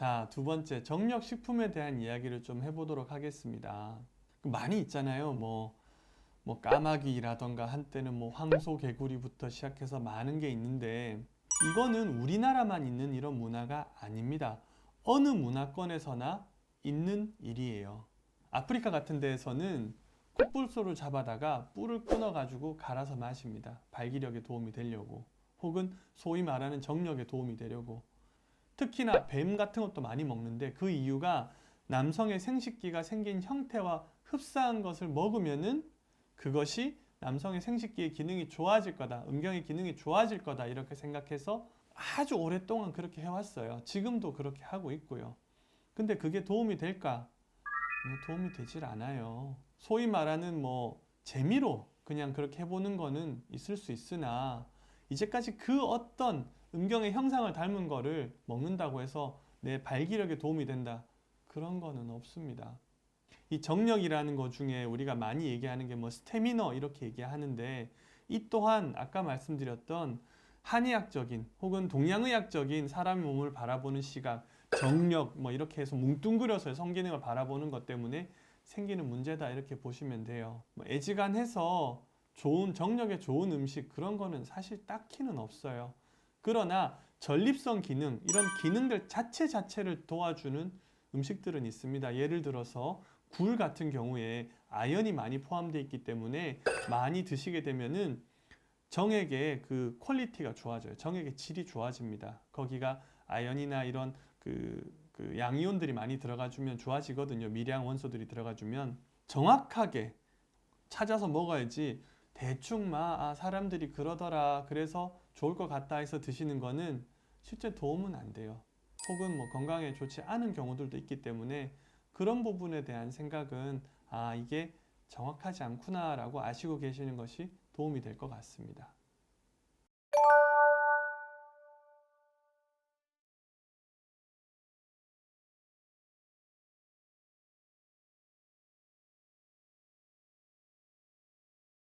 자, 두 번째 정력 식품에 대한 이야기를 좀 해보도록 하겠습니다. 그 많이 있잖아요. 뭐, 뭐 까마귀라던가 한때는 뭐 황소 개구리부터 시작해서 많은 게 있는데 이거는 우리나라만 있는 이런 문화가 아닙니다. 어느 문화권에서나 있는 일이에요. 아프리카 같은 데에서는 콧불소를 잡아다가 뿔을 끊어가지고 갈아서 마십니다. 발기력에 도움이 되려고. 혹은 소위 말하는 정력에 도움이 되려고. 특히나 뱀 같은 것도 많이 먹는데 그 이유가 남성의 생식기가 생긴 형태와 흡사한 것을 먹으면은 그것이 남성의 생식기의 기능이 좋아질 거다. 음경의 기능이 좋아질 거다. 이렇게 생각해서 아주 오랫동안 그렇게 해왔어요. 지금도 그렇게 하고 있고요. 근데 그게 도움이 될까? 뭐 도움이 되질 않아요. 소위 말하는 뭐 재미로 그냥 그렇게 해보는 거는 있을 수 있으나 이제까지 그 어떤 음경의 형상을 닮은 거를 먹는다고 해서 내 발기력에 도움이 된다. 그런 거는 없습니다. 이 정력이라는 것 중에 우리가 많이 얘기하는 게 뭐 스태미너 이렇게 얘기하는데 이 또한 아까 말씀드렸던 한의학적인 혹은 동양의학적인 사람의 몸을 바라보는 시각, 정력 뭐 이렇게 해서 뭉뚱그려서 성기능을 바라보는 것 때문에 생기는 문제다 이렇게 보시면 돼요. 뭐 애지간해서 좋은 정력에 좋은 음식 그런 거는 사실 딱히는 없어요. 그러나 전립선 기능 이런 기능들 자체 자체를 도와주는 음식들은 있습니다. 예를 들어서 굴 같은 경우에 아연이 많이 포함되어 있기 때문에 많이 드시게 되면은 정액의 그 퀄리티가 좋아져요. 정액의 질이 좋아집니다. 거기가 아연이나 이런 그, 그 양이온들이 많이 들어가주면 좋아지거든요. 미량 원소들이 들어가주면 정확하게 찾아서 먹어야지 대충 막 아, 사람들이 그러더라 그래서 좋을 것 같다 해서 드시는 거는 실제 도움은 안 돼요. 혹은 뭐 건강에 좋지 않은 경우들도 있기 때문에 그런 부분에 대한 생각은 아 이게 정확하지 않구나라고 아시고 계시는 것이 도움이 될 것 같습니다.